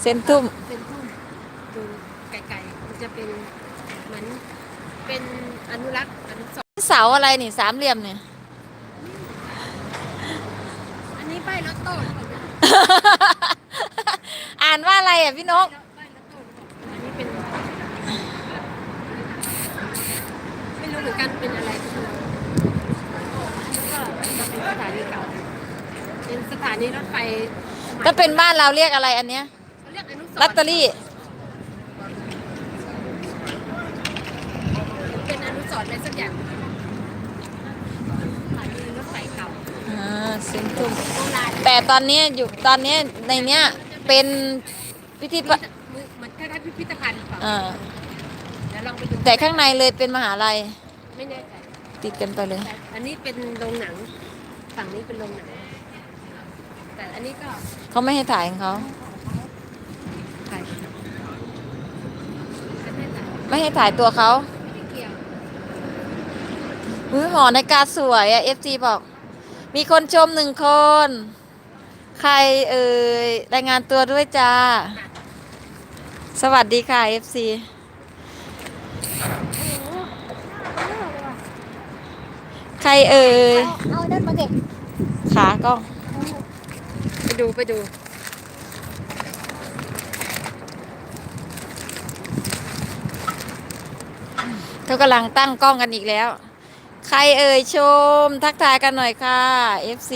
เซนทุ่ม เป็นทุ่มดูไกลๆมันจะเป็นเหมือนเป็นอนุรักษ์อนุสรณ์เสาอะไรนี่สามเหลี่ยมเนี่ย อันนี้ใบรถโต้หรือเปล่าอ่านว่าอะไรอะพี่นกใบรถโต้หรือเปล่าอันนี้เป็นไม่รู้เหมือนกันเป็นอะไรก็ไม่รู้แล้วก็จะเป็นสถานีเก่าเป็นสถานีรถไฟสมัย ถ้าเป็นบ้านเราเรียกอะไรอันเนี้ย ลอตเตอรี่ เป็นอนุสรณ์อะไรสักอย่างสถานีรถไฟเก่าอ่าเซนทุ่มโบราณแต่ตอนนี้อยู่ตอนนี้ในเนี้ยเป็นพิธีปะเหมือนคล้ายๆพิพิธภัณฑ์หรือเปล่าอ่าเดี๋ยวลองไปดูแต่ข้างในเลยเป็นมหาลัยไม่แน่ใจ ติดกันไปเลย แต่อันนี้เป็นโรงหนัง ฝั่งนี้เป็นโรงหนัง แต่อันนี้ก็เขาไม่ให้ถ่ายของเขา ถ่ายอันนี้ถ่าย ไม่ให้ถ่ายตัวเขาไม่ได้เกี่ยวอุ้ยหอในกาสวยอะ FG บอก มีคนชมหนึ่งคน ใครเอ่ยรายงานตัวด้วยจ้า สวัสดีค่ะ FC ใครเอ่ย เอาเดินมาเด็กขากล้อง ไปดูไปดู เขากำลังตั้งกล้องกันอีกแล้ว ใครเอ่ยชม ทักทายกันหน่อยค่ะ FC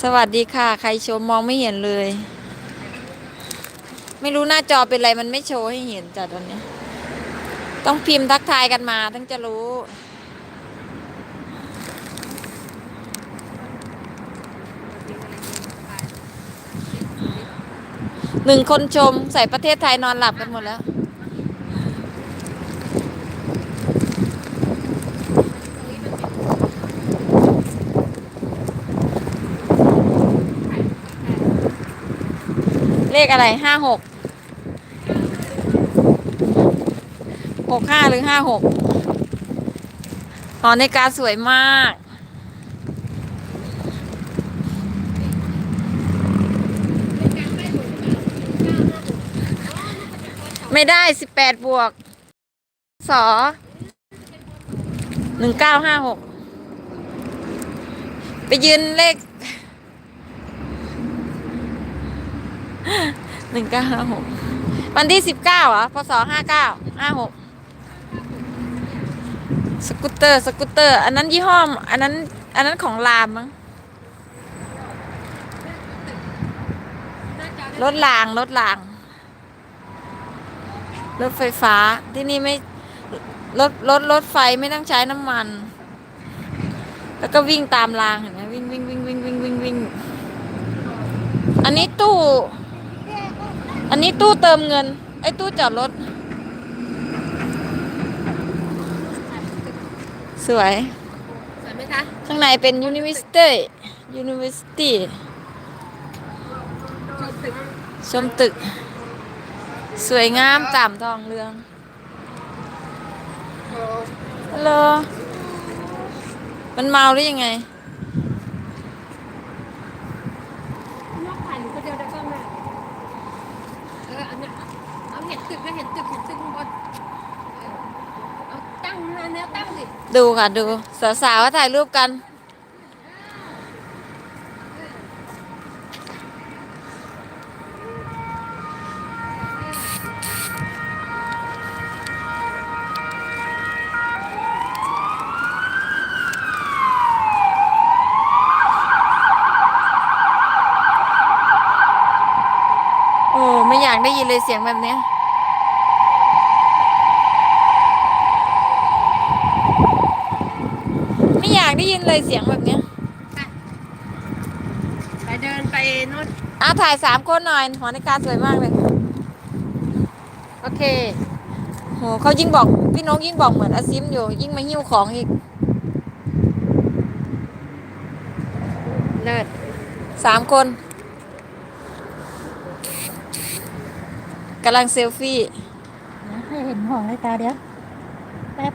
สวัสดีค่ะ ใครชมมองไม่เห็นเลย ไม่รู้หน้าจอเป็นไรมันไม่โชว์ให้เห็นจ้ะตอนนี้ ต้องพิมพ์ทักทายกันมาถึงจะรู้ หนึ่งคนชมใส่ประเทศไทยนอนหลับกันหมดแล้ว เลขอะไรห้าหกหกห้าหรือห้าหกหอในกาสวยมาก ไม่ได้สิบแปดบวก สอหนึ่งเก้าห้าหกไปยืนเลขหนึ่งเก้าห้าหกวันที่สิบเก้าอะพศห้าเก้าห้าหกสกูตเตอร์สกูตเตอร์ อันนั้นยี่ห้อม อันนั้น อันนั้นของรามมั้งรถรางรถราง รถไฟฟ้าที่นี่ไม่รถรถรถไฟไม่ต้องใช้น้ำมัน แล้วก็วิ่งตามรางเห็นไหมวิ่งวิ่งวิ่งวิ่งวิ่งวิ่งวิ่งอันนี้ตู้ อันนี้ตู้เติมเงิน ไอ้ตู้จอดรถ สวย สวยไหมคะ ข้างในเป็น University University ชมตึกชมตึก สวยงามต่ำทองเรืองฮัลโหลมันเมาหรือยังไงนอกถ่ายหนูคนเดียวได้ก็แม่เอออันเนี้ยเอาเห็นตึกก็เห็นตึกเห็นตึกข้างบนเออเอาตั้งนะแนวตั้งสิ ดูค่ะดู สาวๆถ่ายรูปกันากได้ยินเลยเสียงแบบเนี้ยไม่อยากได้ยินเลยเสียงแบบเนี้ยไปเดินไปนู่นเอาถ่ายสามคนหน่อยหอนาฬิกาสวยมากเลย โอเคโหเขายิ่งบอก พี่นกยิ่งบอกเหมือนอาซิมอยู่ ยิ่งมาหิ้วของอีก เลิศสามคน กำลังเซลฟี่ให้เห็นหอนาฬิกาเดี๋ยว แป๊บ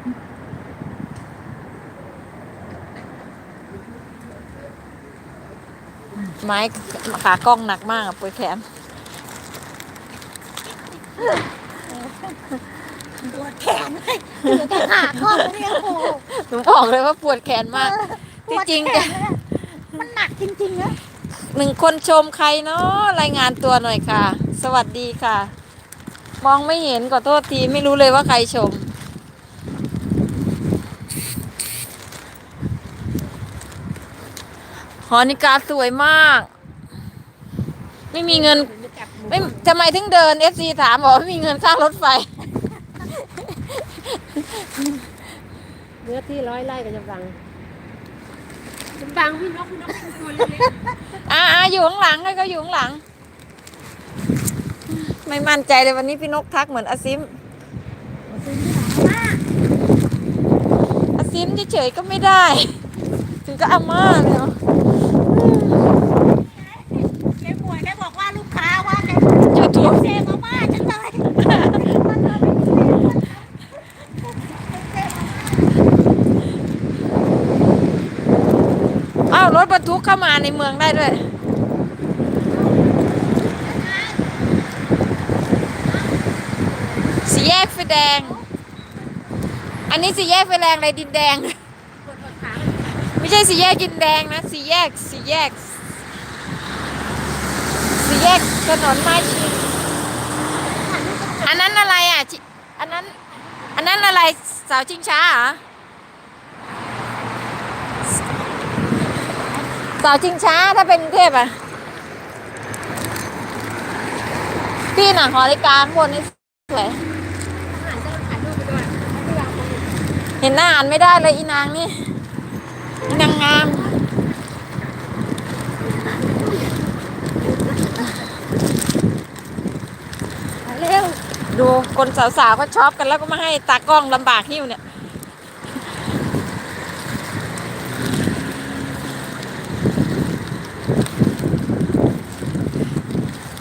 ไม้ขากล้องหนักมากอะปวดแขนปวดแขนเลยถือกันหาข้อเรียกโอ้หนูบอกเลยว่าปวดแขนมากจริงๆปวดแขนเลยอะมันหนักจริงๆนะหนึ่งคนชมใครเนาะรายงานตัวหน่อยค่ะ สวัสดีค่ะ มองไม่เห็นขอโทษทีไม่รู้เลยว่าใครชม หอนิกาสวยมาก ไม่มีเงิน ไม่ทำไมถึงเดิน FC ถามบอกว่าไม่มีเงินค่ารถไฟเนื้อที่ร้อยไร่กับจำบังจำบังพี่นกพี่นกเป็นตัวเล็กอ่าอยู่ข้างหลังให้เขาอยู่ข้างหลัง ไม่มั่นใจเลยวันนี้พี่นกทักเหมือนอาซิมอาซิมเฉยๆก็ไม่ได้ ถึงก็อาม่าเลยเนาะแกป่วยแกบอกว่าลูกค้าว่าแกยูทูบเซมาม่าฉันเลยอ้าวรถบรรทุกเข้ามาในเมืองได้ด้วย สีแยกไฟแดง อันนี้สีแยกไฟแดงอะไรดินแดง ไม่ใช่สีแยกดินแดงนะสีแยกสีแยกสีแยกถนนไม้ชิอันนั้นอะไรอะ อันนั้น อันนั้นอะไรสาวชิงช้าเหรอสาวชิงช้าถ้าเป็นกรุงเทพอะพี่หน่ะหอนาฬิกาข้างบนนี่สวย เห็นหน้าอ่านไม่ได้เลยอีนางนี่อีนางงามเร็วดูคนสาวๆก็ชอบกันแล้วก็มาให้ตากล้องลำบากหิ้วเนี่ย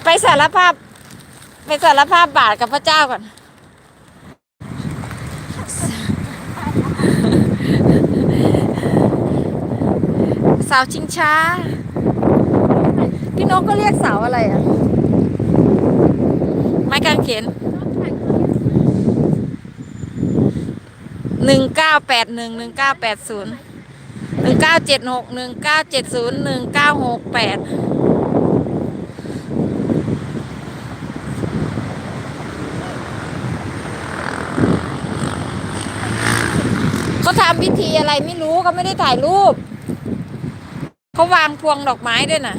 ไปสารภาพ ไปสารภาพบาทกับพระเจ้าก่อน สาวชิงช้า พี่นกก็เรียกสาวอะไรอะ ไม้กางเขนหนึ่งเก้าแปดหนึ่งหนึ่งเก้าแปดศูนย์หนึ่งเก้าเจ็ดหกหนึ่งเก้าเจ็ดศูนย์หนึ่งเก้าหกแปดเขาทำพิธีอะไรไม่รู้ก็ไม่ได้ถ่ายรูป เขาวางพวงดอกไม้ด้วยนะ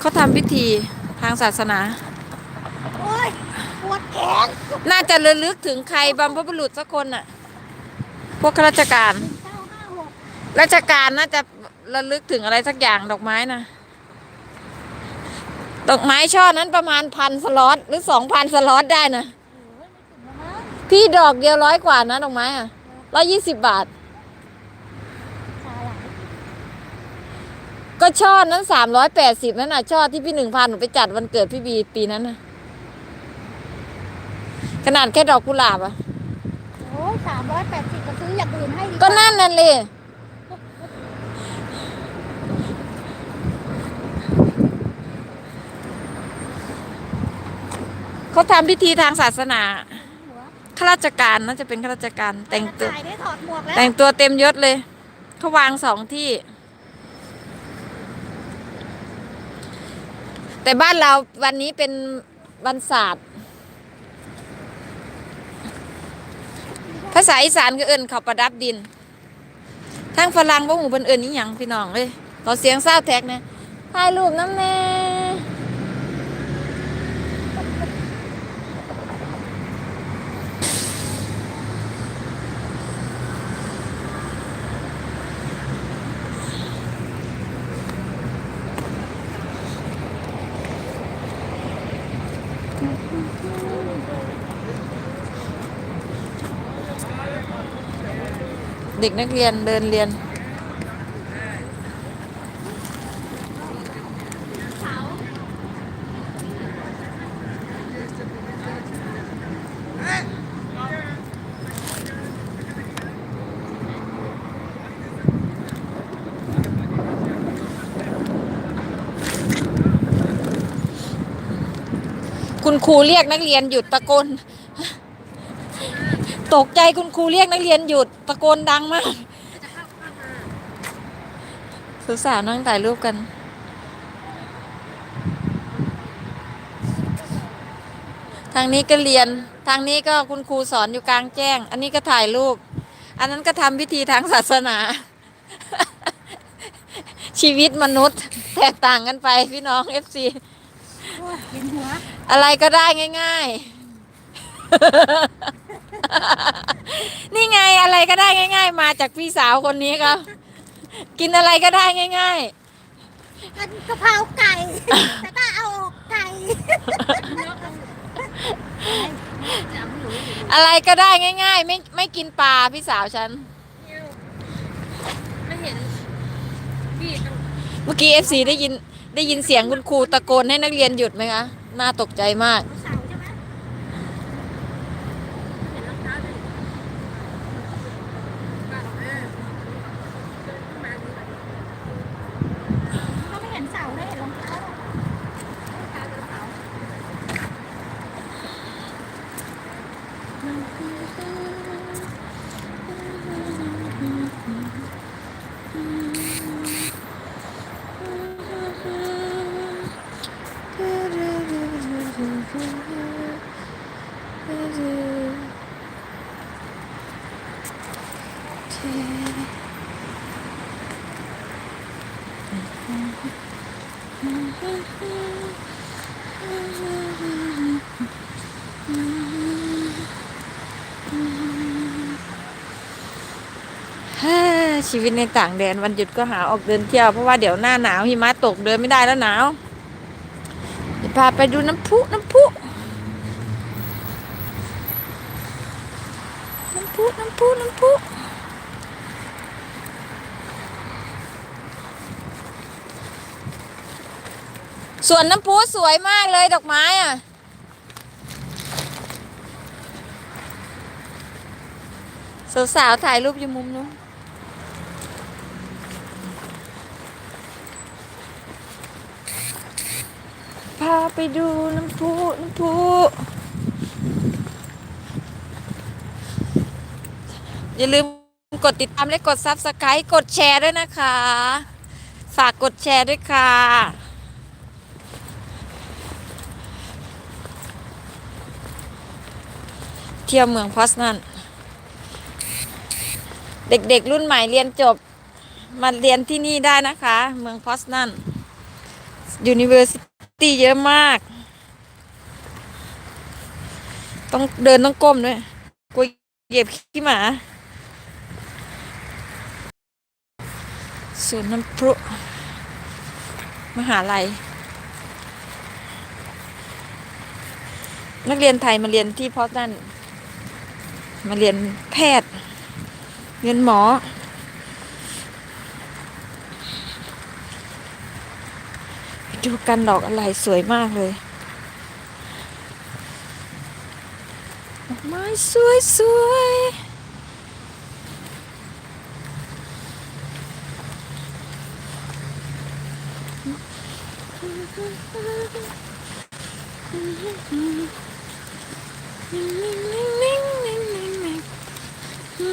เขาทำพิธีทางศาสนา โอ้ยปวดแขนน่าจะระลึกถึงใครบรรพบุรุษสักคนน่ะ พวกข้าราชการ เก้าห้าหกราชการน่าจะระลึกถึงอะไรสักอย่างดอกไม้นะดอกไม้ช่อนั้นประมาณพันสล็อตหรือสองพันสล็อตได้นะพี่ดอกเดียวร้อยกว่านะดอกไม้อะร้อยยี่สิบบาท สาหร่าย ก็ช่อนั้นสามร้อยแปดสิบนั่นน่ะช่อที่พี่หนึ่งพันหนูไปจัดวันเกิดพี่บีปีนั้นน่ะขนาดแค่ดอกกุหลาบอะโอ้ยสามร้อยแปดสิบก็ซื้ออย่างอื่นให้ดีว่าก็นั่นนั่นเลยเขาทำพิธีทางศาสนาหัวข้าราชการน่าจะเป็นข้าราชการ แต่งตัวถ่ายได้ถอดหมวกแล้วแต่งตัวเต็มยศเลยเขาวางสองที่ แต่บ้านเราวันนี้เป็นวันศาสตร์ ภาษาอีสานก็เอินเขาประดับดิน ทางฝรั่งบ่หูเพิ่นเอินนี่ยังพี่น้องเลยขอเสียงเศร้าแท็กนะถ่ายรูปน้ำแม่ เด็กนักเรียนเดินเรียน คุณครูเรียกนักเรียนหยุดตะโกนตกใจคุณครูเรียกนักเรียนหยุด โกนดังมากจะเข้าข้างมาสาวๆนั่งถ่ายรูปกัน ทางนี้ก็เรียน ทางนี้ก็คุณครูสอนอยู่กลางแจ้ง อันนี้ก็ถ่ายรูป อันนั้นก็ทำพิธีทางศาสนา ชีวิตมนุษย์แตกต่างกันไปพี่น้องเอฟซีโอ้ยเห็นหัวอะไรก็ได้ง่าย ๆ นี่ไงอะไรก็ได้ง่าย ๆ มาจากพี่สาวคนนี้ครับ กินอะไรก็ได้ง่ายกันกะเพราไก่ แต่ก็เอาอกไก่จะเอาหนูๆอะไรก็ได้ง่าย ๆ ไม่ไม่กินปลาพี่สาวฉัน ไม่เห็นพี่ต้องเมื่อกี้เอฟซีได้ยินได้ยินเสียงคุณครูตะโกนให้นักเรียนหยุดไหมคะ น่าตกใจมาก ชีวิตในต่างแดนวันหยุดก็หาออกเดินเที่ยว เพราะว่าเดี๋ยวหน้าหนาวหิมะตกเดินไม่ได้แล้วหนาวเดี๋ยวพาไปดูน้ำพุน้ำพุน้ำพุน้ำพุน้ำพุ ส่วนน้ำพุสวยมากเลยดอกไม้อะ สาวๆถ่ายรูปอยู่มุมนู้นพาไปดูน้ำพุน้ำพุอย่าลืมกดติดตามและกดซับสไครต์กดแชร์ด้วยนะคะ ฝากกดแชร์ด้วยค่ะ เที่ยวเมืองพอสนันเด็กๆรุ่นใหม่เรียนจบ มาเรียนที่นี่ได้นะคะ เมืองพอสนัน University เยอะมาก ต้องเดินต้องก้มด้วยกลัวเหยียบขี้หมาสวนน้ำพรุมหาลัย นักเรียนไทยมาเรียนที่พอสนัน มาเรียนแพทย์เรียนหมอ ดูกันดอกอะไรสวยมากเลยดอกไม้สวยสวย น้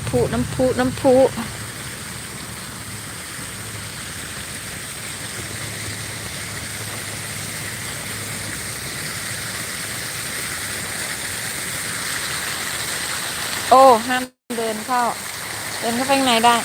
ำพุน้ำพุน้ำพุ โอ้ ห้ามเดินเข้า เดินเข้าไปข้างในได้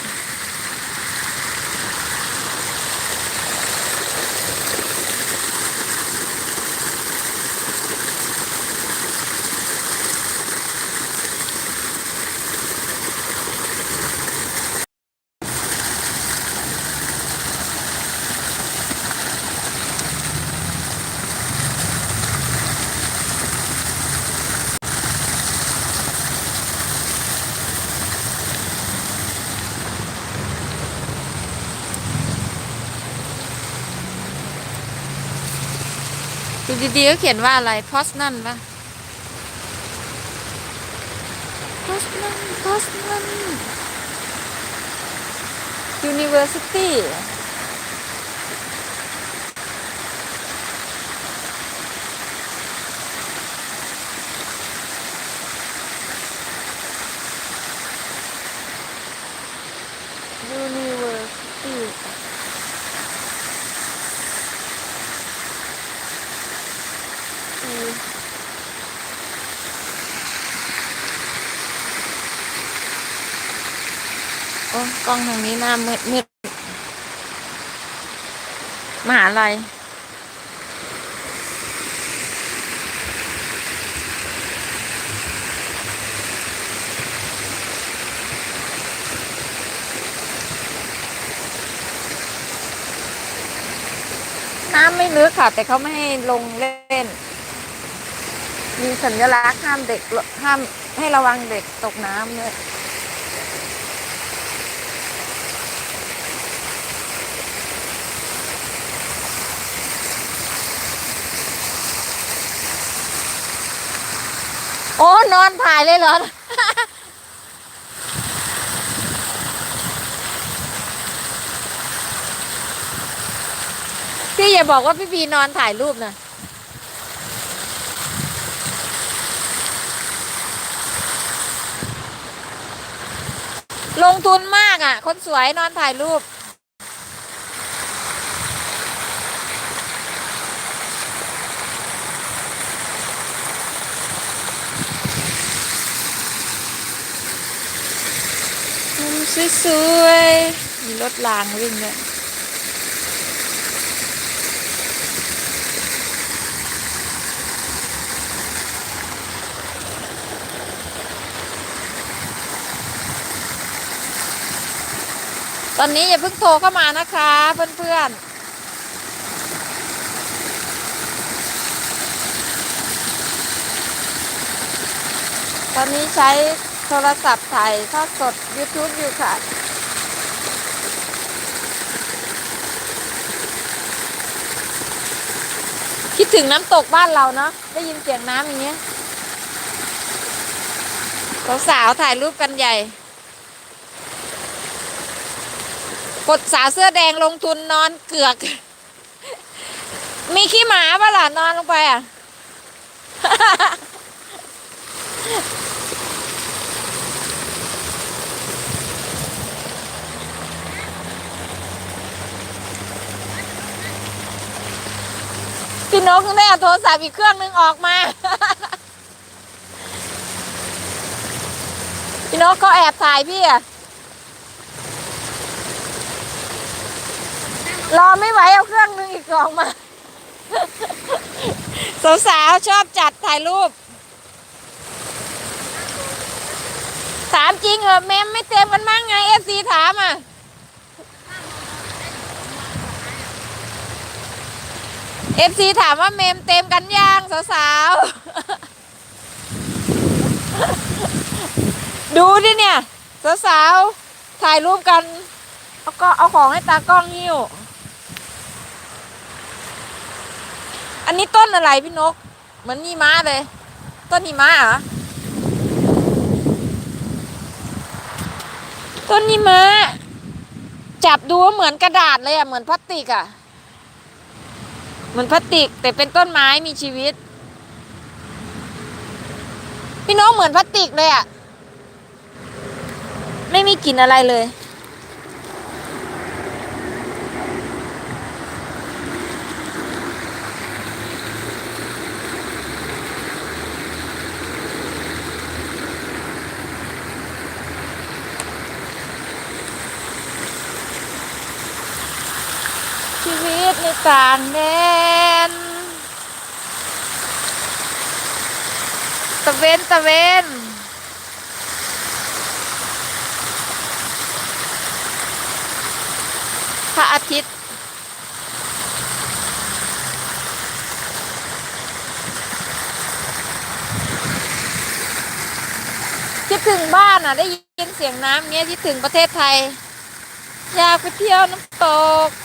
ดีๆก็เขียนว่าอะไรพอสนั่นปะพอสนั่นพอสนั่น University ยูนิเวอร์ซิตี้โอ้ กล้องทางนี้หน้ามืดมืดมหาลัยน้ำไม่ลึกค่ะ แต่เขาไม่ให้ลงเล่น มีสัญลักษณ์ห้ามเด็กห้ามให้ระวังเด็กตกน้ำเลย โอ้นอนถ่ายเลยเหรอ พี่อย่าบอกว่าพี่พีนอนถ่ายรูปนะลงทุนมากอะ คนสวยนอนถ่ายรูป มุม สวยๆ มีรถรางวิ่งด้วยตอนนี้อย่าเพิ่งโทรเข้ามานะคะเพื่อนๆตอนนี้ใช้ โทรศัพท์ถ่ายทอดสด YouTube อยู่ค่ะ คิดถึงน้ำตกบ้านเราเนาะได้ยินเสียงน้ำอย่างเงี้ยสาวๆถ่ายรูปกันใหญ่ กดสาวเสื้อแดงลงทุนนอนเกือก มีขี้หมาปะล่ะนอนลงไปอะ นกเพิ่งได้เอาโทรศัพท์อีกเครื่องนึงออกมา พี่นกเขาแอบถ่ายพี่อะรอไม่ไหวเอาเครื่องนึงอีกออกมา สาวๆชอบจัดถ่ายรูป ถามจริงเหรอเมมไม่เต็มกันมั้งไงเอฟซีถามอะ เอฟซีถามว่าเมมเต็มกันยังสาวๆ ดูดิเนี่ย สาวๆ ถ่ายรูปกันแล้วก็เอาของให้ตากล้องหิ้ว อันนี้ต้นอะไรพี่นก เหมือนนีม้าเลย ต้นนีม้าเหรอ ต้นนีม้า จับดูว่าเหมือนกระดาษเลยอะเหมือนพลาสติกอะ เหมือนพลาสติก แต่เป็นต้นไม้มีชีวิต พี่น้องเหมือนพลาสติกเลยอะ่ะ ไม่มีกลิ่นอะไรเลย ชี วิตในต่างแดนตะเวนตะเวนพระอาทิตย์คิดถึงบ้านอะ ได้ยินเสียงน้ำเงี้ยคิดถึงประเทศไทย อยากไปเที่ยวน้ำตก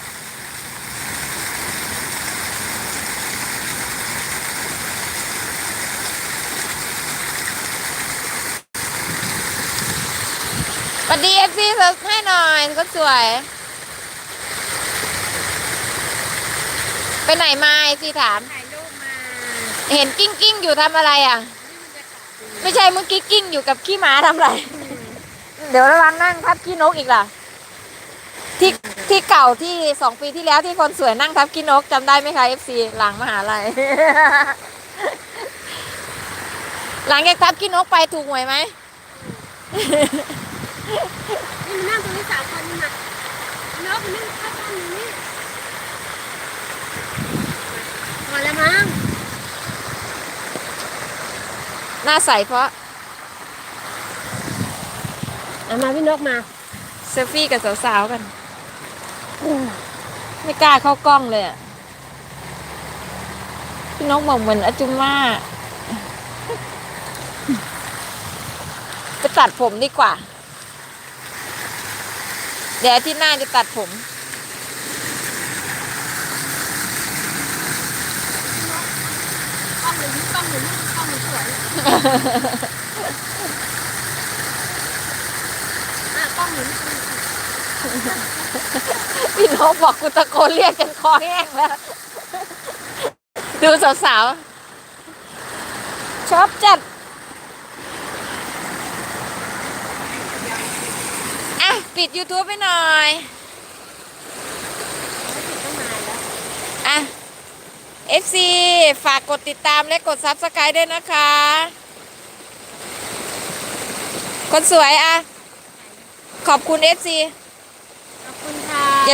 สวัสดีเอฟซีให้หน่อยก็สวย ไปไหนมาเอฟซีถาม ถ่ายรูปมาเห็นกิ้งกิ้งอยู่ทำอะไรอะ ไม่ใช่เมื่อกี้กิ้งอยู่กับขี้หมาทำอะไร เดี๋ยวระวังนั่งทับขี้นกอีกล่ะ ที่ที่เก่าที่สองปีที่แล้วที่คนสวยนั่งทับขี้นกจำได้ไหมคะเอฟซีหลังมหาลัย หลังจากทับขี้นกไปถูกหวยไหม นี่มันนั่งตรงนี้สามคนนี่นะน้องมันนั่งข้างๆอยู่นี่พอแล้วมั้งหน้าใสเพราะเอามาพี่นกมาเซลฟี่กับสาวๆกันไม่กล้าเข้ากล้องเลยอะพี่นกบอกเหมือนอาจุมม่าไปตัดผมดีกว่า เดี๋ยวอาที่หน้าจะตัดผมกล้องหนึ่งกล้องหนึ่งกล้องหนึ่งสวยอะกล้องหนึ่งพี่นกบอกกูตะโกนเรียกจนคอแห้งแล้ว ดูสาวๆชอบจัด อะ ปิด YouTube ไปหน่อยอะ FC ฝากกดติดตามและกด Subscribe ด้วยนะคะ คนสวยอะ ขอบคุณ FC